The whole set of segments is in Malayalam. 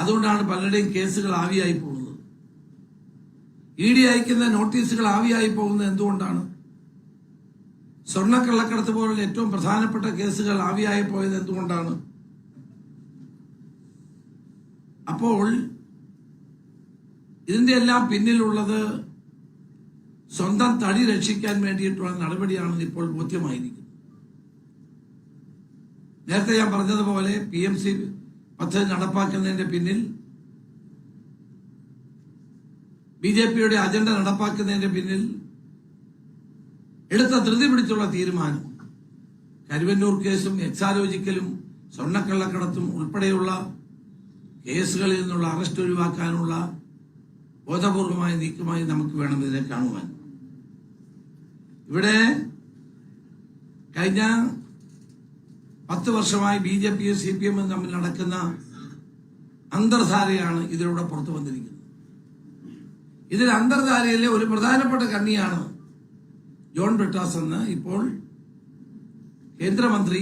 അതുകൊണ്ടാണ് പലരുടെയും കേസുകൾ ആവിയായി പോകുന്നത്. ഇ ഡി അയക്കുന്ന നോട്ടീസുകൾ ആവിയായി പോകുന്നത് എന്തുകൊണ്ടാണ്? സ്വർണക്കള്ളക്കടത്ത് പോലുള്ള ഏറ്റവും പ്രധാനപ്പെട്ട കേസുകൾ ആവിയായി പോയത് എന്തുകൊണ്ടാണ്? അപ്പോൾ ഇതിന്റെ എല്ലാം പിന്നിലുള്ളത് സ്വന്തം തടി രക്ഷിക്കാൻ വേണ്ടിയിട്ടുള്ള നടപടിയാണെന്ന് ഇപ്പോൾ ബോധ്യമായിരിക്കുന്നത് നേരത്തെ ഞാൻ പറഞ്ഞതുപോലെ പി എം സി പദ്ധതി നടപ്പാക്കുന്നതിന്റെ പിന്നിൽ ബി ജെ പിയുടെ അജണ്ട നടപ്പാക്കുന്നതിന്റെ പിന്നിൽ എടുത്ത ധൃതി പിടിച്ചുള്ള തീരുമാനം. കരുവന്നൂർ കേസും എക്സാലോജിക്കലും സ്വർണക്കള്ളക്കടത്തും ഉൾപ്പെടെയുള്ള കേസുകളിൽ നിന്നുള്ള അറസ്റ്റ് ഒഴിവാക്കാനുള്ള ബോധപൂർവമായ നീക്കമായി നമുക്ക് വേണം ഇതിനെ കാണുവാൻ. ഇവിടെ കഴിഞ്ഞ പത്ത് വർഷമായി ബി ജെ പിയും സി പി എമ്മും തമ്മിൽ നടക്കുന്ന അന്തർധാരയാണ് ഇതിലൂടെ പുറത്തു വന്നിരിക്കുന്നത്. ഇതിൽ അന്തർധാരയിലെ ഒരു പ്രധാനപ്പെട്ട കണ്ണിയാണ് ജോൺ ബ്രിട്ടാസ് എന്ന് ഇപ്പോൾ കേന്ദ്രമന്ത്രി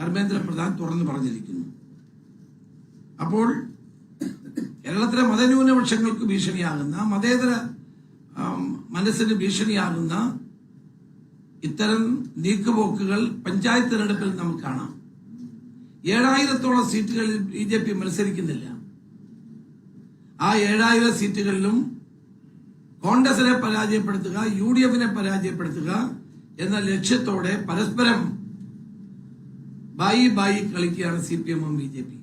ധർമ്മേന്ദ്ര പ്രധാൻ തുറന്നു പറഞ്ഞിരിക്കുന്നു. അപ്പോൾ കേരളത്തിലെ മതന്യൂനപക്ഷങ്ങൾക്ക് ഭീഷണിയാകുന്ന മതേതര മനസ്സിന് ഭീഷണിയാകുന്ന ഇത്തരം നീക്കുപോക്കുകൾ പഞ്ചായത്ത് തെരഞ്ഞെടുപ്പിൽ നമുക്ക് കാണാം. ഏഴായിരത്തോളം സീറ്റുകളിൽ ബി ജെ പി മത്സരിക്കുന്നില്ല. ആ ഏഴായിരം സീറ്റുകളിലും കോൺഗ്രസിനെ പരാജയപ്പെടുത്തുക യു ഡി എഫിനെ പരാജയപ്പെടുത്തുക എന്ന ലക്ഷ്യത്തോടെ പരസ്പരം ബായി ബായി കളിക്കുകയാണ് സി പി എമ്മും ബി ജെ പി.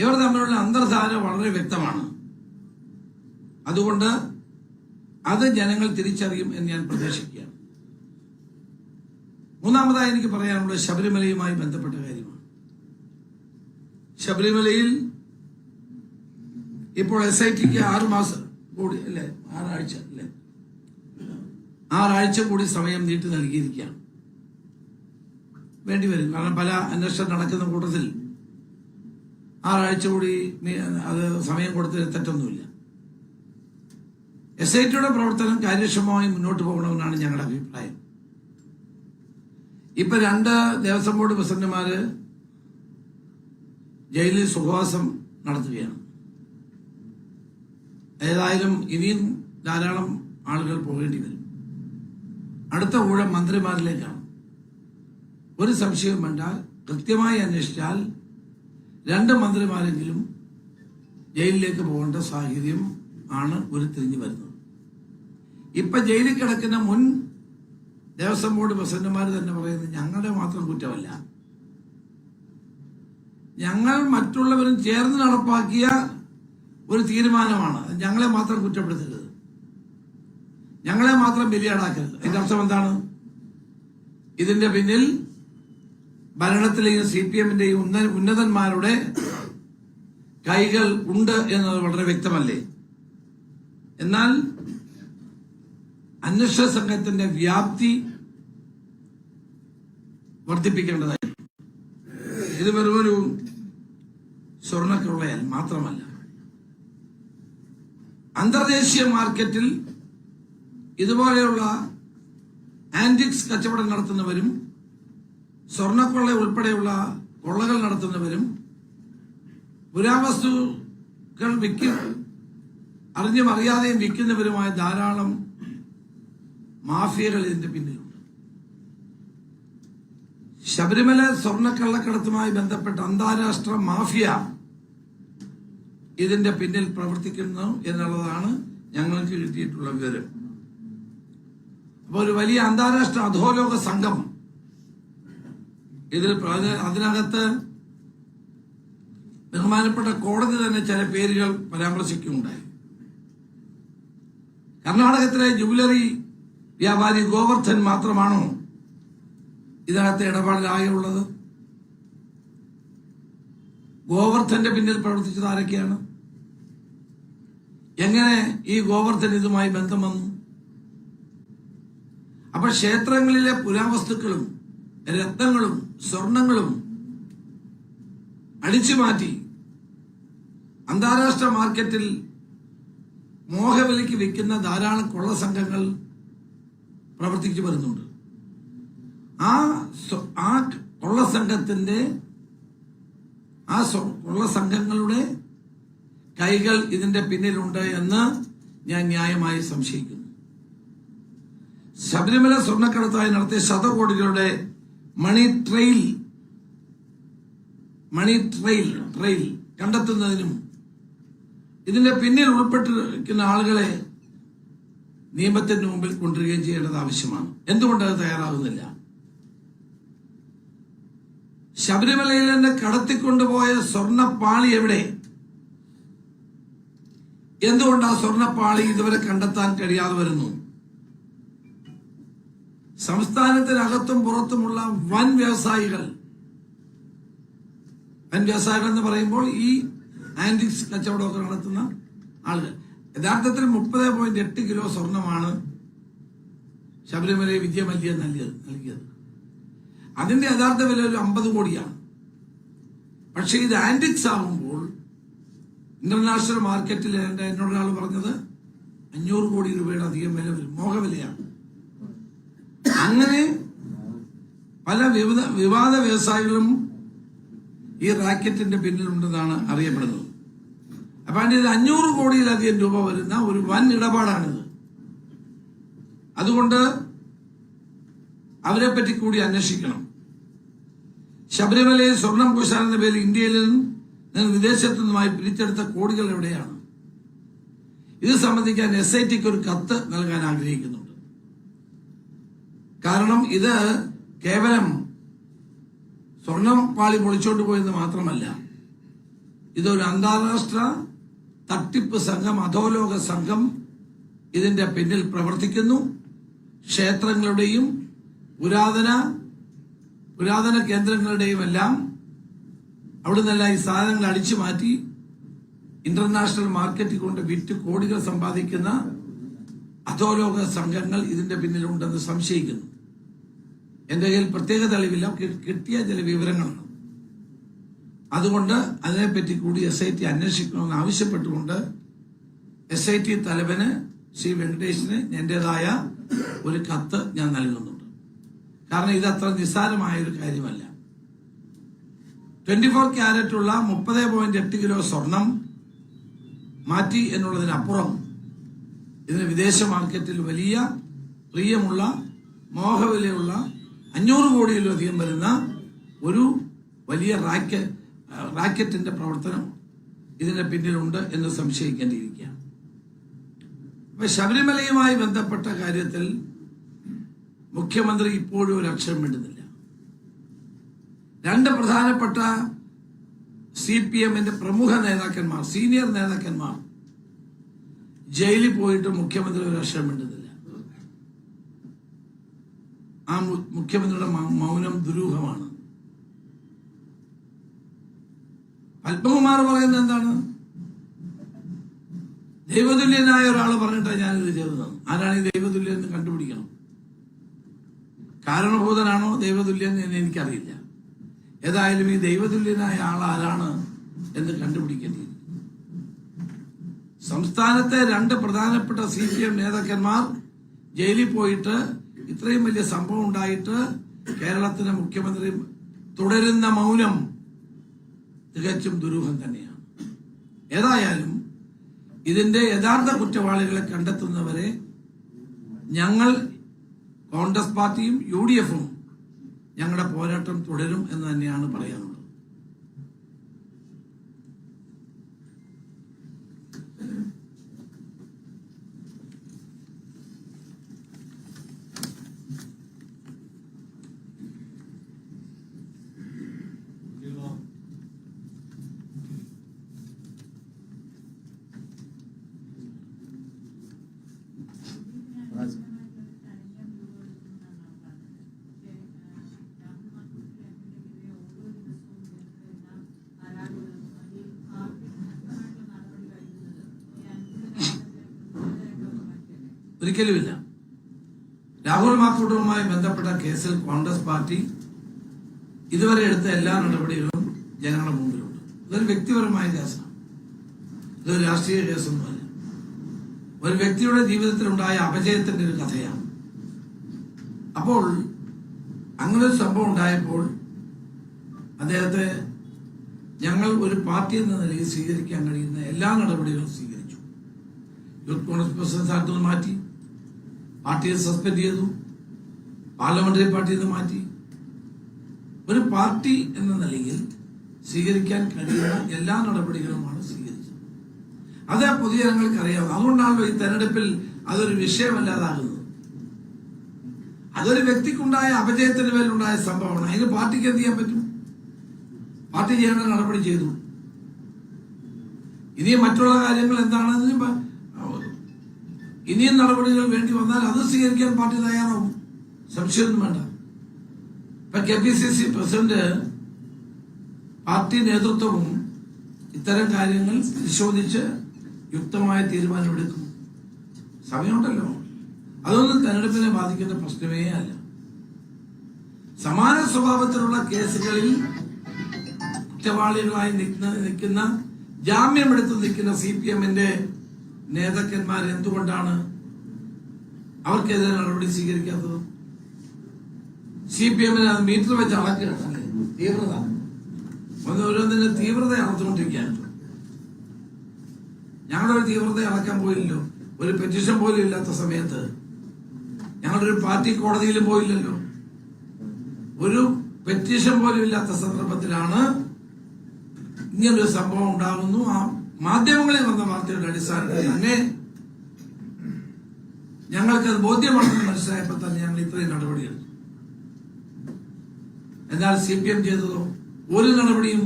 ഇവർ തമ്മിലുള്ള അന്തർധാര വളരെ വ്യക്തമാണ്. അതുകൊണ്ട് അത് ജനങ്ങൾ തിരിച്ചറിയും എന്ന് ഞാൻ പ്രതീക്ഷിക്കുകയാണ്. മൂന്നാമതായി എനിക്ക് പറയാനുള്ളത് ശബരിമലയുമായി ബന്ധപ്പെട്ട കാര്യമാണ്. ശബരിമലയിൽ ഇപ്പോൾ എസ് ഐ ടിക്ക് ആറുമാസം കൂടി അല്ലേ? ആറാഴ്ച അല്ലേ? ആറാഴ്ച കൂടി സമയം നീട്ടി നൽകിയിരിക്കുകയാണ്. വേണ്ടിവരും കാരണം പല അന്വേഷണം നടക്കുന്ന കൂട്ടത്തിൽ ആറാഴ്ച കൂടി അത് സമയം കൊടുത്ത് തെറ്റൊന്നുമില്ല. എസ് ഐ ടിയുടെ പ്രവർത്തനം കാര്യക്ഷമമായി മുന്നോട്ട് പോകണമെന്നാണ് ഞങ്ങളുടെ അഭിപ്രായം. ഇപ്പൊ രണ്ട് ദേവസ്വം ബോർഡ് പ്രസിഡന്റുമാര് ജയിലിൽ സുഖവാസം നടത്തുകയാണ്. ഏതായാലും ഇനിയും ധാരാളം ആളുകൾ പോകേണ്ടി വരും. അടുത്ത ഊഴം മന്ത്രിമാരിലേക്കാണ്. ഒരു സംശയം വേണ്ട. കൃത്യമായി അന്വേഷിച്ചാൽ രണ്ട് മന്ത്രിമാരെങ്കിലും ജയിലിലേക്ക് പോകേണ്ട സാഹചര്യം ആണ് ഉരുത്തിരിഞ്ഞു വരുന്നത്. ഇപ്പൊ ജയിലിൽ കിടക്കുന്ന മുൻ ദേവസ്വം ബോർഡ് പ്രസിഡന്റുമാർ തന്നെ പറയുന്നത് ഞങ്ങളുടെ മാത്രം കുറ്റമല്ല. ഞങ്ങൾ മറ്റുള്ളവരും ചേർന്ന് നടപ്പാക്കിയ ഒരു തീരുമാനമാണ്. ഞങ്ങളെ മാത്രം കുറ്റപ്പെടുത്തരുത്. ഞങ്ങളെ മാത്രം ബലിയാടാക്കരുത്. അതിന്റെ അർത്ഥം എന്താണ്? ഇതിന്റെ പിന്നിൽ ഭരണത്തിലെയും സി പി എമ്മിന്റെയും ഉന്നതന്മാരുടെ കൈകൾ ഉണ്ട് എന്നത് വളരെ വ്യക്തമല്ലേ? എന്നാൽ അന്വേഷണ സംഘത്തിന്റെ വ്യാപ്തി വർദ്ധിപ്പിക്കേണ്ടതായി. ഇത് വെറും ഒരു സ്വർണക്കുള്ളയാൽ മാത്രമല്ല. അന്തർദേശീയ മാർക്കറ്റിൽ ഇതുപോലെയുള്ള ആന്റിക്സ് കച്ചവടം നടത്തുന്നവരും സ്വർണക്കൊള്ള ഉൾപ്പെടെയുള്ള കൊള്ളകൾ നടത്തുന്നവരും പുരാവസ്തുക്കൾ വിൽക്കും അറിഞ്ഞും അറിയാതെയും വിൽക്കുന്നവരുമായ ധാരാളം മാഫിയകൾ ഇതിന്റെ പിന്നിലുണ്ട് ശബരിമല സ്വർണക്കള്ളക്കടത്തുമായി ബന്ധപ്പെട്ട അന്താരാഷ്ട്ര മാഫിയ ഇതിന്റെ പിന്നിൽ പ്രവർത്തിക്കുന്നു എന്നുള്ളതാണ് ഞങ്ങൾക്ക് കിട്ടിയിട്ടുള്ള വിവരം. അപ്പോൾ ഒരു വലിയ അന്താരാഷ്ട്ര അധോലോക സംഘം ഇതിൽ അതിനകത്ത് ബഹുമാനപ്പെട്ട കോടതി തന്നെ ചില പേരുകൾ പരാമർശിക്കുകയുണ്ടായി. കർണാടകത്തിലെ ജുവലറി വ്യാപാരി ഗോവർദ്ധൻ മാത്രമാണോ ഇതിനകത്ത് ഇടപാടിലായുള്ളത്? ഗോവർദ്ധന്റെ പിന്നിൽ പ്രവർത്തിച്ചത് ആരൊക്കെയാണ്? എങ്ങനെ ഈ ഗോവർദ്ധൻ ഇതുമായി ബന്ധം വന്നു? അപ്പൊ ക്ഷേത്രങ്ങളിലെ പുരാവസ്തുക്കളും രത്നങ്ങളും സ്വർണങ്ങളും അടിച്ചു മാറ്റി അന്താരാഷ്ട്ര മാർക്കറ്റിൽ മോഹവിലയ്ക്ക് വിൽക്കുന്ന ധാരാളം കൊള്ള സംഘങ്ങൾ പ്രവർത്തിച്ചു വരുന്നുണ്ട്. ആ ആ കൊള്ള സംഘത്തിന്റെ ആ കൊള്ള സംഘങ്ങളുടെ കൈകൾ ഇതിന്റെ പിന്നിലുണ്ട് എന്ന് ഞാൻ ന്യായമായി സംശയിക്കുന്നു. ശബരിമല സ്വർണക്കടത്തായി നടത്തിയ ശതകോടികളുടെ money trail money trail trail കണ്ടെത്തുന്നതിനും ഇതിന്റെ പിന്നിൽ ഉൾപ്പെട്ടിരിക്കുന്ന ആളുകളെ നിയമത്തിന് മുമ്പിൽ കൊണ്ടുവരികയും ചെയ്യേണ്ടത് ആവശ്യമാണ്. എന്തുകൊണ്ട് അത് തയ്യാറാകുന്നില്ല ശബരിമലയിൽ നിന്ന് കടത്തിക്കൊണ്ടുപോയ സ്വർണപ്പാളി എവിടെ? എന്തുകൊണ്ട് ആ സ്വർണപ്പാളി ഇതുവരെ കണ്ടെത്താൻ കഴിയാതെ വരുന്നു? സംസ്ഥാനത്തിനകത്തും പുറത്തുമുള്ള വൻ വ്യവസായികൾ. വൻ വ്യവസായികൾ എന്ന് പറയുമ്പോൾ ഈ ആന്റിക്സ് കച്ചവടമൊക്കെ നടത്തുന്ന ആളുകൾ. യഥാർത്ഥത്തിൽ മുപ്പത് പോയിന്റ് എട്ട് കിലോ സ്വർണമാണ് ശബരിമല വിജയമല്യ നൽകിയത് നൽകിയത്. അതിന്റെ യഥാർത്ഥ വില ഒരു അമ്പത് കോടിയാണ്. പക്ഷെ ഇത് ആന്റിക്സ് ആവുമ്പോൾ ഇന്റർനാഷണൽ മാർക്കറ്റിൽ എന്റെ എന്നോട് ഒരാൾ പറഞ്ഞത് അഞ്ഞൂറ് കോടി രൂപയുടെ അധികം വില വരും. മോഹവിലയാണ്. അങ്ങനെ പല വിവിധ വിവാദ വ്യവസായികളും ഈ റാക്കറ്റിന്റെ പിന്നിലുണ്ടെന്നാണ് അറിയപ്പെടുന്നത്. അപ്പൊ അതിന്റെ ഇത് അഞ്ഞൂറ് കോടിയിലധികം രൂപ വരുന്ന ഒരു വൻ ഇടപാടാണിത്. അതുകൊണ്ട് അവരെ പറ്റി കൂടി അന്വേഷിക്കണം. ശബരിമലയിൽ സ്വർണം പൂശാൻ എന്ന പേരിൽ ഇന്ത്യയിൽ നിന്ന് വിദേശത്തു നിന്നുമായി പിരിച്ചെടുത്ത കോടികൾ എവിടെയാണ്? ഇത് സംബന്ധിക്കാൻ എസ് ഐ ടിക്ക് ഒരു കത്ത് നൽകാൻ ആഗ്രഹിക്കുന്നുണ്ട്. കാരണം ഇത് കേവലം സ്വർണം പാളി പൊളിച്ചോണ്ട് പോയെന്ന് മാത്രമല്ല ഇതൊരു അന്താരാഷ്ട്ര തട്ടിപ്പ് സംഘം അധോലോക സംഘം ഇതിന്റെ പിന്നിൽ പ്രവർത്തിക്കുന്നു. ക്ഷേത്രങ്ങളുടെയും പുരാതന പുരാതന കേന്ദ്രങ്ങളുടെയും എല്ലാം അവിടെ നിന്നെല്ലാം ഈ സാധനങ്ങൾ അടിച്ചു മാറ്റി ഇന്റർനാഷണൽ മാർക്കറ്റിൽ കൊണ്ട് വിറ്റ് കോടികൾ സമ്പാദിക്കുന്ന അധോലോക സംഘങ്ങൾ ഇതിന്റെ പിന്നിലുണ്ടെന്ന് സംശയിക്കുന്നു. എന്റെ കയ്യിൽ പ്രത്യേക തെളിവില്ല. കിട്ടിയ ചില വിവരങ്ങളാണ്. അതുകൊണ്ട് അതിനെപ്പറ്റി കൂടി എസ് ഐ ടി അന്വേഷിക്കണമെന്ന് ആവശ്യപ്പെട്ടുകൊണ്ട് എസ് ഐ ടി തലവന് ശ്രീ വെങ്കടേഷിന് എന്റേതായ ഒരു കത്ത് ഞാൻ നൽകുന്നുണ്ട്. കാരണം ഇത് അത്ര നിസ്സാരമായ ഒരു കാര്യമല്ല. ട്വന്റി ഫോർ ക്യാരറ്റ് ഉള്ള മുപ്പത് പോയിന്റ് എട്ട് കിലോ സ്വർണം മാറ്റി എന്നുള്ളതിനപ്പുറം ഇതിന് വിദേശ മാർക്കറ്റിൽ വലിയ പ്രിയമുള്ള മോഹവിലയുള്ള അഞ്ഞൂറ് കോടിയിലധികം വരുന്ന ഒരു വലിയ റാക്കറ്റ് റാക്കറ്റിന്റെ പ്രവർത്തനം ഇതിന് പിന്നിലുണ്ട് എന്ന് സംശയിക്കേണ്ടിയിരിക്കുകയാണ്. അപ്പൊ ശബരിമലയുമായി ബന്ധപ്പെട്ട കാര്യത്തിൽ മുഖ്യമന്ത്രി ഇപ്പോഴും ഒരു അക്ഷരം മിണ്ടുന്നില്ല. രണ്ട് പ്രധാനപ്പെട്ട സി പി എമ്മിന്റെ പ്രമുഖ നേതാക്കന്മാർ സീനിയർ നേതാക്കന്മാർ ജയിലിൽ പോയിട്ട് മുഖ്യമന്ത്രി ഒരു അക്ഷരം മിണ്ടുന്നില്ല. ആ മുഖ്യമന്ത്രിയുടെ മൗനം ദുരൂഹമാണ്. പത്മകുമാർ പറയുന്നത് എന്താണ്? ദൈവതുല്യനായ ഒരാൾ പറഞ്ഞിട്ടാണ് ഞാനിത് ചെയ്തത്. ആരാണ് ഈ ദൈവതുല്യൻ എന്ന് കണ്ടുപിടിക്കണം. കാരണഭൂതനാണോ ദൈവതുല്യൻ എന്ന് എനിക്കറിയില്ല. ഏതായാലും ഈ ദൈവതുല്യനായ ആൾ ആരാണ് എന്ന് കണ്ടുപിടിക്കേണ്ടി സംസ്ഥാനത്തെ രണ്ട് പ്രധാനപ്പെട്ട സി പി എം നേതാക്കന്മാർ ജയിലിൽ പോയിട്ട് ഇത്രയും വലിയ സംഭവം ഉണ്ടായിട്ട് കേരളത്തിലെ മുഖ്യമന്ത്രി തുടരുന്ന മൗനം തികച്ചും ദുരൂഹം തന്നെയാണ്. ഏതായാലും ഇതിന്റെ യഥാർത്ഥ കുറ്റവാളികളെ കണ്ടെത്തുന്നവരെ ഞങ്ങൾ കോൺഗ്രസ് പാർട്ടിയും യു ഡി എഫും ഞങ്ങളുടെ പോരാട്ടം തുടരും എന്ന് തന്നെയാണ് പറയാനുള്ളത്. ഒരിക്കലുമില്ല രാഹുൽ മാക്കൂട്ടറുമായി ബന്ധപ്പെട്ട കേസിൽ കോൺഗ്രസ് പാർട്ടി ഇതുവരെ എടുത്ത എല്ലാ നടപടികളും ജനങ്ങളുടെ മുമ്പിലുണ്ട്. ഇതൊരു വ്യക്തിപരമായ കേസാണ്. ഇതൊരു രാഷ്ട്രീയ കേസൊന്നുമല്ല. ഒരു വ്യക്തിയുടെ ജീവിതത്തിലുണ്ടായ അപജയത്തിന്റെ ഒരു കഥയാണ്. അപ്പോൾ അങ്ങനെ ഒരു സംഭവം ഉണ്ടായപ്പോൾ അദ്ദേഹത്തെ ഞങ്ങൾ ഒരു പാർട്ടി എന്ന നിലയിൽ സ്വീകരിക്കാൻ കഴിയുന്ന എല്ലാ നടപടികളും സ്വീകരിച്ചു. യൂത്ത് കോൺഗ്രസ് പ്രസിഡന്റ് സ്ഥാനത്ത് മാറ്റി. പാർട്ടിയെ സസ്പെൻഡ് ചെയ്തു. പാർലമെന്ററി പാർട്ടിയിൽ നിന്ന് മാറ്റി. ഒരു പാർട്ടി എന്ന നിലയിൽ സ്വീകരിക്കാൻ കഴിയുന്ന എല്ലാ നടപടികളുമാണ് സ്വീകരിച്ചത്. അത് പൊതുജനങ്ങൾക്ക് അറിയാവുന്നത്. അതുകൊണ്ടാണല്ലോ ഈ തെരഞ്ഞെടുപ്പിൽ അതൊരു വിഷയമല്ലാതാകുന്നത്. അതൊരു വ്യക്തിക്കുണ്ടായ അപജയത്തിന് മേലുണ്ടായ സംഭവമാണ്. അതിന് പാർട്ടിക്ക് എന്ത് ചെയ്യാൻ പറ്റും? പാർട്ടി ചെയ്യേണ്ട നടപടി ചെയ്തു. ഇനി മറ്റുള്ള കാര്യങ്ങൾ എന്താണെന്ന് ഇനിയും നടപടികൾ വേണ്ടി വന്നാൽ അത് സ്വീകരിക്കാൻ പാർട്ടി തയ്യാറാവും. സംശയമൊന്നും വേണ്ട. ഇപ്പൊ K P C C president party നേതൃത്വവും ഇത്തരം കാര്യങ്ങൾ പരിശോധിച്ച് യുക്തമായ തീരുമാനമെടുക്കും സമയമുണ്ടല്ലോ. അതൊന്നും തെരഞ്ഞെടുപ്പിനെ ബാധിക്കുന്ന പ്രശ്നമേ അല്ല. സമാന സ്വഭാവത്തിലുള്ള കേസുകളിൽ കുറ്റവാളികളായി നിൽക്കുന്ന ജാമ്യമെടുത്ത് നിൽക്കുന്ന സി പി എമ്മിന്റെ നേതാക്കന്മാർ എന്തുകൊണ്ടാണ് അവർക്കെതിരെ നടപടി സ്വീകരിക്കാത്തത്? സി പി എമ്മിന് അത് മീറ്റർ വെച്ച് അളക്കുകയാണ് തീവ്രത. ഒന്ന് ഓരോന്നിന്റെ തീവ്രത അളച്ചുകൊണ്ടിരിക്കുകയാണ് ഞങ്ങളുടെ ഒരു തീവ്രത അളക്കാൻ പോയില്ലല്ലോ. ഒരു പെറ്റീഷൻ പോലും ഇല്ലാത്ത സമയത്ത് ഞങ്ങളുടെ ഒരു പാർട്ടി കോടതിയിലും പോയില്ലല്ലോ. ഒരു പെറ്റീഷൻ പോലും ഇല്ലാത്ത സന്ദർഭത്തിലാണ് ഇങ്ങനൊരു സംഭവം ഉണ്ടാകുന്നു. ആ മാധ്യമങ്ങളിൽ വന്ന വാർത്തയുടെ അടിസ്ഥാനത്തിൽ തന്നെ ഞങ്ങൾക്ക് അത് ബോധ്യമാണെന്ന് മനസ്സിലായപ്പോൾ തന്നെ ഞങ്ങൾ ഇത്രയും നടപടിയെടുത്തു. എന്നാൽ സി പി എം ചെയ്തതോ ഒരു നടപടിയും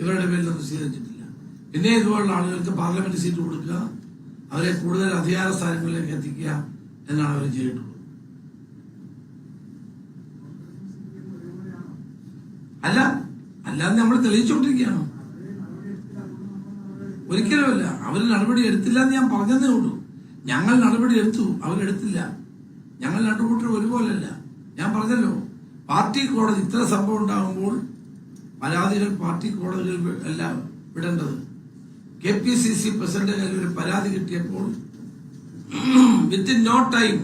ഇവരുടെ പേരിൽ ഒന്നും സ്വീകരിച്ചിട്ടില്ല. പിന്നെ ഇതുപോലുള്ള ആളുകൾക്ക് പാർലമെന്റ് സീറ്റ് കൊടുക്കുക അവരെ കൂടുതൽ അധികാര സ്ഥാനങ്ങളിലേക്ക് എത്തിക്കുക എന്നാണ് അവർ ചെയ്തിട്ടുള്ളത്. അല്ല അല്ലാതെ നമ്മൾ തെളിയിച്ചുകൊണ്ടിരിക്കുകയാണ്. ഒരിക്കലുമല്ല. അവർ നടപടി എടുത്തില്ല എന്ന് ഞാൻ പറഞ്ഞതേ ഉള്ളൂ. ഞങ്ങൾ നടപടി എടുത്തു അവരെടുത്തില്ല ഞങ്ങൾ രണ്ടുകൂട്ടർ ഒരുപോലല്ല ഞാൻ പറഞ്ഞല്ലോ പാർട്ടി കോടതി ഇത്ര സംഭവം ഉണ്ടാകുമ്പോൾ പരാതികൾ പാർട്ടി കോടതികളിൽ എല്ലാം വിടേണ്ടത്. K P C C president കയ്യിൽ ഒരു പരാതി കിട്ടിയപ്പോൾ within no time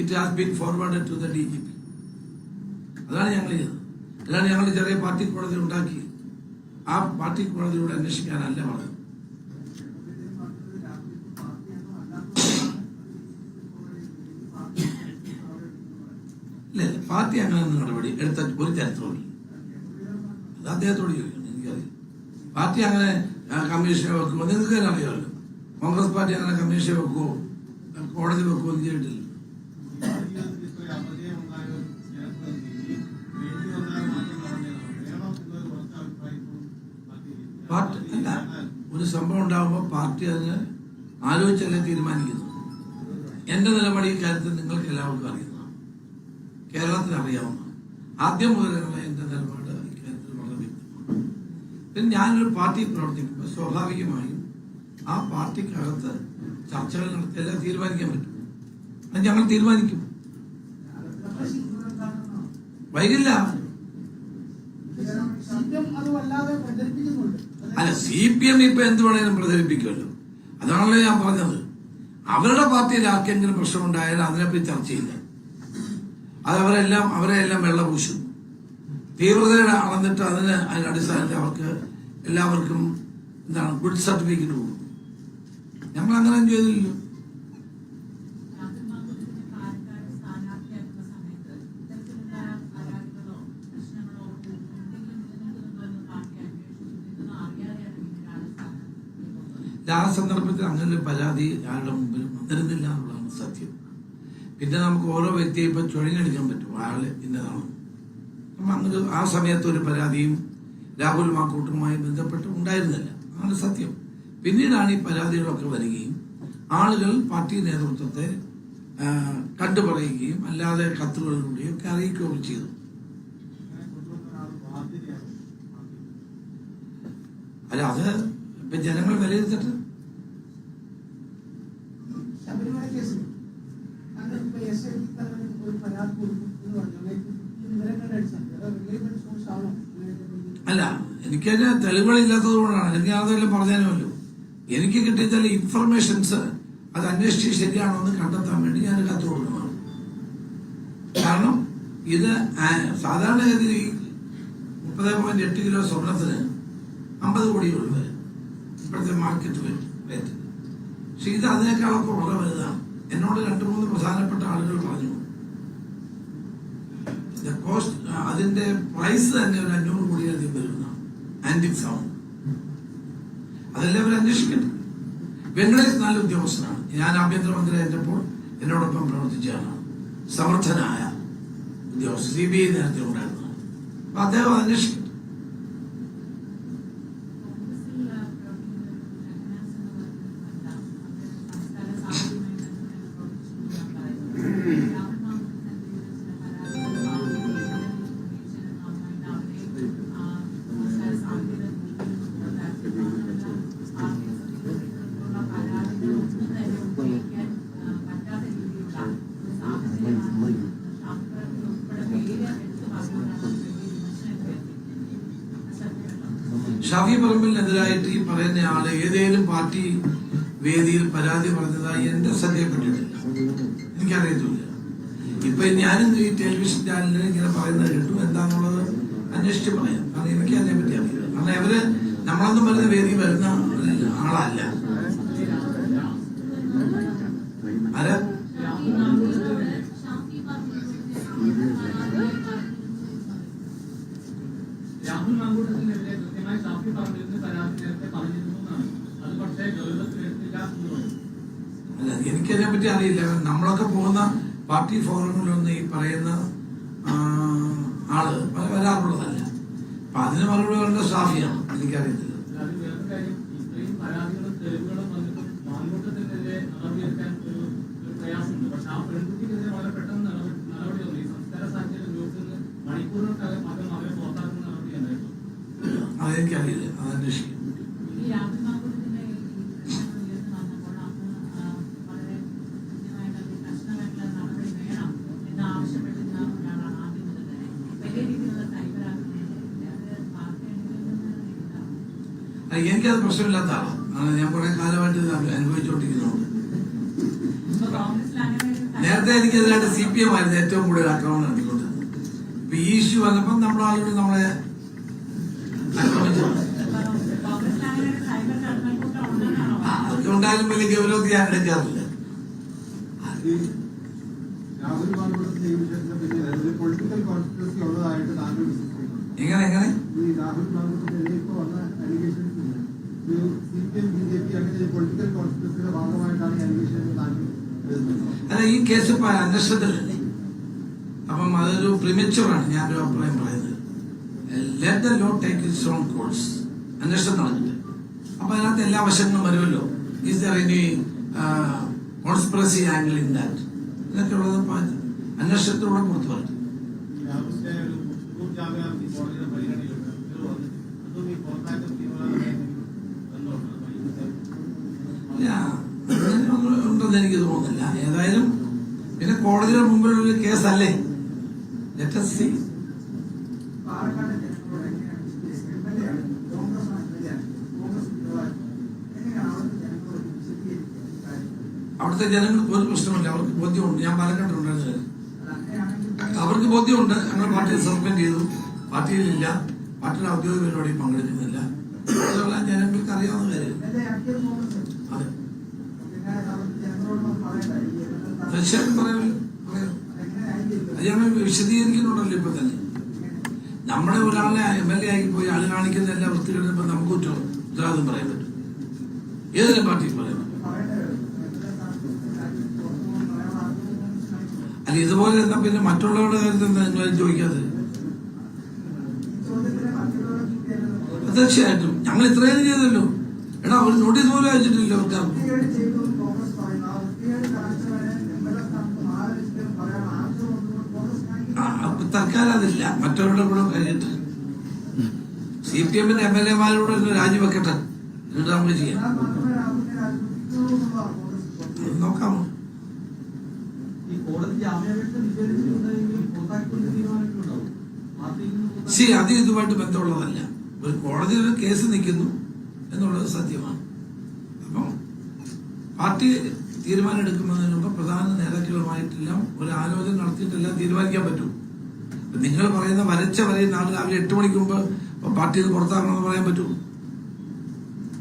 it has been forward to the D G P അതാണ് ഞങ്ങൾ ചെയ്തത്. അതാണ് ഞങ്ങൾ ചെറിയ പാർട്ടി കോടതി ഉണ്ടാക്കി. ആ പാർട്ടി കോടതിയോട് അന്വേഷിക്കാനല്ല പറഞ്ഞത് ഇല്ല ഇല്ല പാർട്ടി അങ്ങനെ നടപടി എടുത്ത ഒരു ചരിത്രമില്ല അത് അദ്ദേഹത്തോട് ചോദിക്കണം എനിക്കറിയാം പാർട്ടി അങ്ങനെ കമ്മീഷനെ വെക്കുമോ? നിങ്ങൾക്ക് തന്നെ അറിയാമല്ലോ. കോൺഗ്രസ് പാർട്ടി അങ്ങനെ കമ്മീഷനെ വെക്കുമോ? കോടതി വെക്കുമോ എന്ന് ചെയ്തിട്ടില്ല പാർട്ടി അല്ല ഒരു സംഭവം ഉണ്ടാകുമ്പോൾ പാർട്ടി അതിന് ആലോചിച്ചല്ലേ തീരുമാനിക്കുന്നു. എന്റെ നിലപാട് ഈ കാര്യത്തിൽ നിങ്ങൾക്ക് എല്ലാവർക്കും അറിയുന്നതാണ് കേരളത്തിന് അറിയാവുന്ന ആദ്യം മുതലുള്ള എന്റെ നിലപാട് കേരളത്തിൽ വളരെ വ്യക്തമാണ്. പിന്നെ ഞാനൊരു പാർട്ടി പ്രവർത്തിക്കുമ്പോൾ സ്വാഭാവികമായും ആ പാർട്ടിക്കകത്ത് ചർച്ചകൾ നടത്തിയാലേ തീരുമാനിക്കാൻ പറ്റും. അത് ഞങ്ങൾ തീരുമാനിക്കും. വൈകില്ല. അല്ല സി പി എം ഇപ്പൊ എന്ത് വേണേലും പ്രചരിപ്പിക്കുമല്ലോ. അതാണല്ലോ ഞാൻ പറഞ്ഞത്. അവരുടെ പാർട്ടിയിൽ ആർക്കെങ്കിലും പ്രശ്നമുണ്ടായാൽ അതിനെപ്പറ്റി ചർച്ചയില്ല. അത് അവരെല്ലാം അവരെ എല്ലാം വെള്ളപൂശും തീവ്രതയുടെ അളന്നിട്ട് അതിന് അതിന്റെ അടിസ്ഥാനത്തിൽ അവർക്ക് എല്ലാവർക്കും എന്താണ് ഗുഡ് സർട്ടിഫിക്കറ്റ് കൊടുക്കും. ഞങ്ങൾ അങ്ങനെ ചെയ്തില്ലല്ലോ. ആ സന്ദർഭത്തിൽ അങ്ങനെ പരാതി ആരുടെ മുമ്പിലും വന്നിരുന്നില്ല എന്നുള്ളതാണ് സത്യം. പിന്നെ നമുക്ക് ഓരോ വ്യക്തിയെ ഇപ്പൊ ചുഴഞ്ഞെടുക്കാൻ പറ്റും ആൾ ഇന്നതാണ്. അപ്പം അന്ന് ആ സമയത്ത് ഒരു പരാതിയും രാഹുൽ മാക്കൂട്ടുമായി ബന്ധപ്പെട്ട് ഉണ്ടായിരുന്നില്ല. അതാണ് സത്യം. പിന്നീടാണ് ഈ പരാതികളൊക്കെ വരികയും ആളുകൾ പാർട്ടി നേതൃത്വത്തെ കണ്ടു പറയുകയും അല്ലാതെ കത്തുകളിലൂടെയും ഒക്കെ അറിയിക്കുകയും ചെയ്തു. അല്ല അത് ഇപ്പൊ ജനങ്ങൾ വിലയിരുത്തട്ടെ ശബരിമല കേസിൽ അങ്ങനെ ഇപ്പൊ എസ് ഐ ഒരു പരാതി കൊടുക്കും എന്ന് പറഞ്ഞാൽ ഈ വിവരങ്ങളുടെ അടിസ്ഥാനത്തിൽ അത് റിലയബിൾ സോഴ്സ് ആണോ അല്ല എനിക്കതിന് തെളിവുകളില്ലാത്തത് കൊണ്ടാണ്. എനിക്ക് അതെല്ലാം പറഞ്ഞാലുമല്ലോ. എനിക്ക് കിട്ടിയ ചില ഇൻഫർമേഷൻസ് അത് അന്വേഷിച്ച് ശരിയാണോ എന്ന് കണ്ടെത്താൻ വേണ്ടി ഞാൻ കത്ത് കൊടുക്കുന്നതാണ് കാരണം ഇത് സാധാരണഗതി സാധാരണഗതിയിൽ മുപ്പത് പോയിന്റ് എട്ട് കിലോ സ്വർണത്തിന് അമ്പത് കോടി വരെ ഇപ്പോഴത്തെ മാർക്കറ്റ് റേറ്റ് പക്ഷെ ഇത് അതിനേക്കാളൊക്കെ വളരെ വലുതാണ്. എന്നോട് രണ്ട് മൂന്ന് പ്രധാനപ്പെട്ട ആളുകൾ പറഞ്ഞു കോസ്റ്റ് അതിന്റെ പ്രൈസ് തന്നെ ഒരു അഞ്ഞൂറ് കോടിയധികം വരുന്ന ആന്റിക് സൗണ്ട് അതെല്ലാം അവർ അന്വേഷിക്കട്ടെ. വെങ്കടേഷ് നല്ല ഉദ്യോഗസ്ഥനാണ്. ഞാൻ ആഭ്യന്തരമന്ത്രി ആയിരുന്നപ്പോൾ എന്നോടൊപ്പം പ്രവർത്തിച്ചതാണ് സമർത്ഥനായ ഉദ്യോഗസ്ഥ സി ബി ഐ നേരത്തെ ഉണ്ടായിരുന്നതാണ്. അപ്പൊ അദ്ദേഹം അന്വേഷിക്കട്ടെ പറയുന്നത് കേട്ടു. എന്താന്നുള്ളത് അന്വേഷിച്ച് പറയാം. കാരണം എനിക്ക് അതിനെ പറ്റി അറിയില്ല. കാരണം ഇവർ നമ്മളൊന്നും പറയുന്ന വേദി വരുന്ന ആളല്ല. ആരാ? രാഹുൽ മാങ്കൂട്ടത്തിനെതിരെ കൃത്യമായി ഷാഫി പറമ്പിലിന് പരാതി നേരത്തെ പറഞ്ഞിരുന്നു എന്നാണ്. അത് പക്ഷേ എന്ന് പറഞ്ഞു അല്ല എനിക്കതിനെ പറ്റി അറിയില്ല. നമ്മളൊക്കെ പോകുന്ന പാർട്ടി ഫോറങ്ങളിലൊന്നും ഈ പറയുന്ന ആൾ വരാറുള്ളതല്ല. അപ്പൊ അതിന് മറുപടി പറഞ്ഞ സാഫിയാണ് എനിക്കറിയത്തില്ല. അതെനിക്കറിയില്ല വേറെ കാര്യം ഇത്രയും പരാതികളും തെളിവുകളും വന്നിട്ടും മാങ്കൂട്ടത്തിനെതിരെ നടപടിയെടുക്കാൻ ഒരു ഒരു പ്രയാസമുണ്ട് പക്ഷെ ആ പെൺകുട്ടിക്കെതിരെ വളരെ പെട്ടെന്ന് നടപടി നടപടി വന്നു ഈ സംസ്കാര സാഹചര്യ ഗ്രൂപ്പിൽ നിന്ന് മണിക്കൂറിനൊക്കെ മകൻ മകനെ പുറത്താക്കുന്ന നടപടി ഉണ്ടായിരുന്നു അതെനിക്കറിയില്ല അത് അന്വേഷിക്കും ഈ രാഹുൽ മാങ്കൂട്ടത്തിന്റെ ഈ പ്രശ്നം ഉയർന്നു വന്നപ്പോൾ അന്ന് ആ, വളരെ കൃത്യമായിട്ട് അതിൽ കർശനമായിട്ടുള്ള നടപടി വേണം എന്ന് ആവശ്യപ്പെട്ടിരുന്ന ഒരാളാണ് ആദ്യം മുതൽ തന്നെ വലിയ രീതിയിലുള്ള സൈബർ ആക്രമണം അത് പാർട്ടി അനുകൂലിക്കുന്നതാണ് അത് എനിക്കത് പ്രശ്നമില്ലാത്ത ആളാണ് ഞാൻ കുറെ കാലമായിട്ട് അനുഭവിച്ചോണ്ടിരിക്കുന്നുണ്ട്. അനുഭവിച്ചുകൊണ്ടിരിക്കുന്നുണ്ട് എനിക്ക് അതിനായിട്ട് നേരത്തെ സി പി എം ആയിരുന്നു ഏറ്റവും കൂടുതൽ ആക്രമണം നടത്തിക്കൊണ്ടിരുന്നത് അപ്പൊ ഈ ഇഷ്യൂ വന്നപ്പോൾ നമ്മുടെ ആളുകൾ നമ്മളെ അതൊക്കെ ഉണ്ടായാലും വലിയ ഗൗരവത്തിൽ ഞാൻ എടുക്കാറില്ല. എങ്ങനെ എങ്ങനെ? ഈ രാഹുൽ മാങ്കൂട്ടത്തിനെതിരെ ഇപ്പോൾ വന്ന അലിഗേഷൻസ് ഒരു സി പി പൊളിറ്റിക്കൽ കോൺസ്പിറസിയുടെ ഭാഗമായിട്ടാണ് ഈ അലിഗേഷൻ താങ്കൾ അല്ല ഈ കേസ് അന്വേഷണത്തിലല്ലേ? അപ്പം അതൊരു പ്രിമച്ചുറാണ് ഞാനൊരു അഭിപ്രായം പറയുന്നത്. Let the law take its own course അന്വേഷണം നടക്കട്ടെ അപ്പൊ അതിനകത്ത് എല്ലാ വശങ്ങളും വരുമല്ലോ. Is there any conspiracy angle in that ഇതൊക്കെ ഉള്ളത് അന്വേഷണത്തിലൂടെ പുറത്തു മുൻകൂർ ജാമ്യാർത്ഥി കോടതിയുടെ പരിഗണനയിലുണ്ട്. അതും ഈ പുറത്താക്കൽ തീരുമാനം ഇല്ല, അങ്ങനെയൊന്നും ഉണ്ടെന്ന് എനിക്ക് തോന്നുന്നില്ല ഏതായാലും പിന്നെ കോടതിയുടെ മുമ്പിലുള്ള ഒരു കേസല്ലേ ലെറ്റ് us see. പാലക്കാട് ജനങ്ങളോട് എങ്ങനെയാണ് വിശദീകരിക്കുന്നത്? കോൺഗ്രസ് ആണ് മുമ്പിലുള്ള കേസല്ലേ? ഉത്തരവാദിത്വം. സി അവിടുത്തെ ജനങ്ങൾക്ക് ഒരു പ്രശ്നമില്ല. അവർക്ക് ബോധ്യമുണ്ട്. ഞാൻ പാലക്കാട്ടുണ്ടായിരുന്നത് അത് അവർക്ക് ബോധ്യമുണ്ട്. ഞങ്ങൾ പാർട്ടിയിൽ സസ്പെൻഡ് ചെയ്തു. പാർട്ടിയിലില്ല. പാർട്ടിയുടെ ഔദ്യോഗിക പരിപാടിയിൽ പങ്കെടുക്കുന്നില്ല. അതുപോലെ ജനങ്ങൾക്ക് അറിയാവുന്ന കാര്യം ഇന്നലെയാക്കിയത് കോൺഗ്രസ് അതെ പിന്നെ അവിടുത്തെ ജനങ്ങളോടൊന്നും പറയണ്ട ഈ എതിർത്ത- തീർച്ചയായിട്ടും പറയാമല്ലോ പറയാം അതെങ്ങനെ ആയിരിക്കും? അത് ഞങ്ങൾ വിശദീകരിക്കുന്നുണ്ടല്ലോ ഇപ്പൊ തന്നെ നമ്മുടെ ഒരാളെ എം എൽ എ ആക്കി പോയി ആൾ കാണിക്കുന്ന എല്ലാ വൃത്തികളും ഇപ്പൊ നമുക്ക് കുറ്റം. ഉത്തരവാദിത്വം പറയാൻ പറ്റും. ഏതെങ്കിലും പാർട്ടിക്ക് പറയാൻ. അല്ല ഇതുപോലെ എന്നാ പിന്നെ മറ്റുള്ളവരുടെ കാര്യത്തിൽ എന്താ നിങ്ങൾ ചോദിക്കാതെ തീർച്ചയായിട്ടും. ഞങ്ങൾ ഇത്രയും ചെയ്തല്ലോ. എടാ ഒരു നോട്ടീസ് പോലും അയച്ചിട്ടില്ല അവർക്ക് വൃത്തികേട് ചെയ്തു എന്ന് കോൺഗ്രസ് പറയുന്നു. ആ വൃത്തികേട് കാണിച്ചവരെ എംഎൽഎ സ്ഥാനത്ത് മാറി വെച്ചിട്ടും പറയാൻ ആവശ്യമുണ്ടെന്ന് കോൺഗ്രസ് ആ, കാണിക്കില്ല. തൽക്കാലം അതില്ല മറ്റവരുടെ കൂടെ കഴിഞ്ഞിട്ട് സി പി എമ്മിന്റെ എം എൽ എമാരോട് രാജിവെക്കട്ടെ. എന്നിട്ട് നമുക്ക് ചെയ്യാം. നോക്കാമോ ശരി അത് ഇതുമായിട്ട് ബന്ധമുള്ളതല്ല. ഒരു കോടതി ഒരു കേസ് നിൽക്കുന്നു എന്നുള്ളത് സത്യമാണ്. അപ്പം പാർട്ടി തീരുമാനം എടുക്കുന്നതിന് മുമ്പ് പ്രധാന നേതാക്കളുമായിട്ടെല്ലാം ഒരു ആലോചന നടത്തിയിട്ടെല്ലാം തീരുമാനിക്കാൻ പറ്റും. നിങ്ങൾ പറയുന്ന വരച്ച വരെ നാളെ രാവിലെ എട്ട് മണിക്ക് മുമ്പ് പാർട്ടിയിൽ നിന്ന് പുറത്താക്കണമെന്ന് പറയാൻ പറ്റുമോ?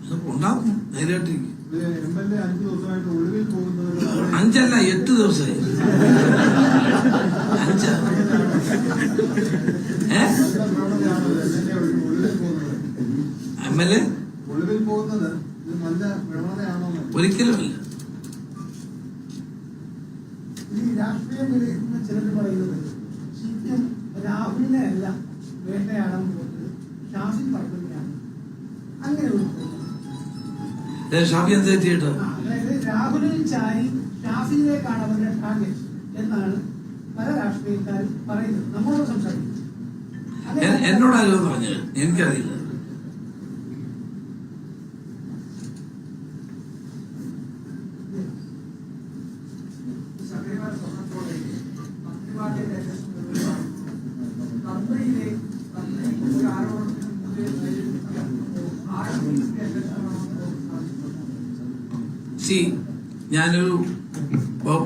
അത് ഉണ്ടാവും. പോകുന്നത് അഞ്ചല്ല എട്ട് ദിവസമായി. അഞ്ച. M L A? ഒരിക്കലുമില്ല രാഷ്ട്രീയം പറയുന്നത് രാഹുലിനെ അല്ല വേട്ടയാടാൻ പോകുന്നത് ഷാഫി പറമ്പിനെയാണ് അങ്ങനെ ഒരു അതായത് രാഹുലിൽ ചാരി ഷാഫിയിലേക്കാണ് അവരുടെ ടാർഗറ്റ് എന്നാണ് പല രാഷ്ട്രീയക്കാരും പറയുന്നത്. നമ്മളോട് സംസാരിക്കുന്നത് എ- എന്നോടാരും പറഞ്ഞത്? എനിക്കറിയില്ല.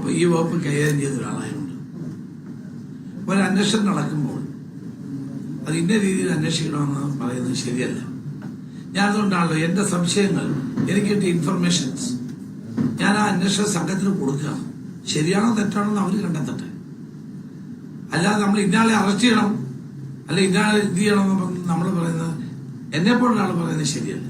വകുപ്പ് ഈ വകുപ്പ് കൈകാര്യം ചെയ്ത ഒരാളായതുകൊണ്ട്. ഒരു അന്വേഷണം നടക്കുമ്പോൾ അത് ഇന്ന രീതിയിൽ അന്വേഷിക്കണമെന്ന് പറയുന്നത് ശരിയല്ല. ഞാൻ അതുകൊണ്ടാണല്ലോ എന്റെ സംശയങ്ങൾ എനിക്ക് കിട്ടിയ ഇൻഫർമേഷൻസ് ഞാൻ ആ അന്വേഷണ സംഘത്തിന് കൊടുക്കുക. ശരിയാണോ തെറ്റാണോ എന്ന് അവർ കണ്ടെത്തട്ടെ. അല്ലാതെ നമ്മൾ ഇന്നാളെ അറസ്റ്റ് ചെയ്യണം അല്ല ഇന്നാളെ ഇത് ചെയ്യണം നമ്മൾ പറയുന്നത് എന്നെ ആൾ പറയുന്നത് ശരിയല്ല.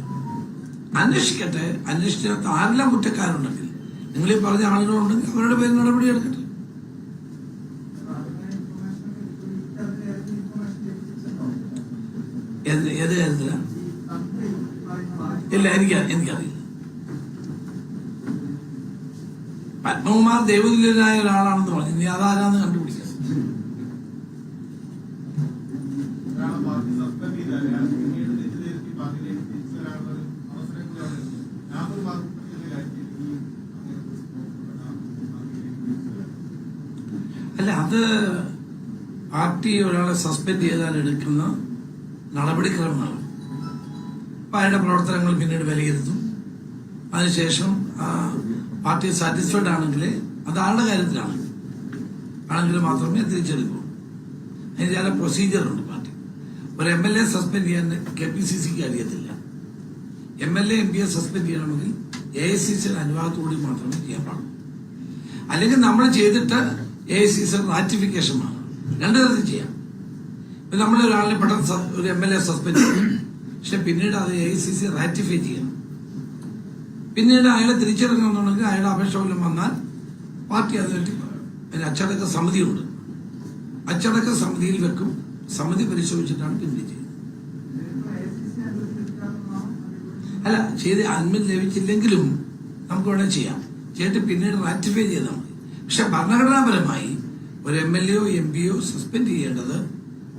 അന്വേഷിക്കട്ടെ അന്വേഷിച്ചിട്ട് ആരെല്ലാം കുറ്റക്കാരുണ്ടെങ്കിൽ നിങ്ങൾ ഈ പറഞ്ഞ ആളുകളുണ്ടെങ്കിൽ അവരുടെ പേര് നടപടി ലഭിച്ചിട്ടുണ്ടോ ഏത് കാര്യത്തിലാ? ഇല്ല എനിക്ക് എനിക്കറിയില്ല. പത്മകുമാർ ദേവതുല്യനായ ഒരാളാണെന്ന് പറഞ്ഞു. ഇനി അതാരാന്ന് കണ്ടുപിടിക്കാം ഒരാളെ പാർട്ടി സസ്പെൻഡ് ചെയ്താൽ അയാൾ പിന്നീട് തെറ്റിദ്ധരിച്ച് പാർട്ടിയിലേക്ക് തിരിച്ചു വരാനുള്ള ഒരു അവസരം കൂടി അവിടെ ഉണ്ട്. രാഹുൽ മാർഗത്തിന്റെ കാര്യത്തിൽ ഈ പാർട്ടിയിലേക്ക് തിരിച്ചു വരാൻ അല്ല പാർട്ടി ഒരാളെ സസ്പെൻഡ് ചെയ്താൽ എടുക്കുന്ന നടപടിക്രമമാണ് അപ്പൊ അയാളുടെ പ്രവർത്തനങ്ങൾ പിന്നീട് വിലയിരുത്തും. അതിനുശേഷം പാർട്ടി സാറ്റിസ്ഫൈഡ് ആണെങ്കിൽ അത് ആളുടെ കാര്യത്തിലാണ്. ആണെങ്കിൽ മാത്രമേ തിരിച്ചെടുക്കൂ. അതിന് ചില പ്രൊസീജിയറുണ്ട് പാർട്ടി. ഒരു എം എൽ എ സസ്പെൻഡ് ചെയ്യാൻ കെ പി സി സിക്ക് അറിയത്തില്ല. എം എൽ എ എം പിയെ സസ്പെൻഡ് ചെയ്യണമെങ്കിൽ എ ഐ സി സിയുടെ അനുവാദത്തോടെ മാത്രമേ ചെയ്യാൻ പാടുള്ളൂ. അല്ലെങ്കിൽ നമ്മൾ ചെയ്തിട്ട് എ സി സി റാറ്റിഫിക്കേഷൻ വേണം രണ്ടു തരത്തിൽ ചെയ്യാം. ഇപ്പൊ നമ്മൾ ഒരാളിനെ പെട്ടെന്ന് ഒരു എം എൽ എ സസ്പെൻഡ് ചെയ്യും. പക്ഷെ പിന്നീട് അത് എ സി സി റാറ്റിഫൈ ചെയ്യണം. പിന്നീട് അയാളെ തിരിച്ചെടുക്കണമെന്നുണ്ടെങ്കിൽ അയാളുടെ അപേക്ഷ വല്ലതും വന്നാൽ പാർട്ടി അതിനായിട്ട് പിന്നെ അച്ചടക്ക സമിതിയുണ്ട്. അച്ചടക്ക സമിതിയിൽ വെക്കും. സമിതി പരിശോധിച്ചിട്ടാണ് പിന്നീട് ചെയ്യുന്നത്. അല്ല ചെയ്ത് അനുമതി ലഭിച്ചില്ലെങ്കിലും നമുക്ക് വേണേൽ ചെയ്യാം. ചെയ്തിട്ട് പിന്നീട് റാറ്റിഫൈ ചെയ്താൽ പക്ഷെ ഭരണഘടനാപരമായി ഒരു എം എൽ എയോ എം പിയോ സസ്പെൻഡ് ചെയ്യേണ്ടത്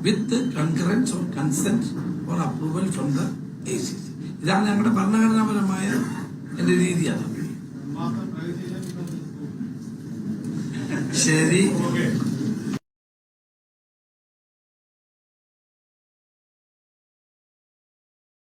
with concurrence or consent or approval from the A C C ഇതാണ് ഞങ്ങളുടെ ഭരണഘടനാപരമായ എന്റെ രീതി അതാണ് മാത്രം പ്രൈസ് ശരി.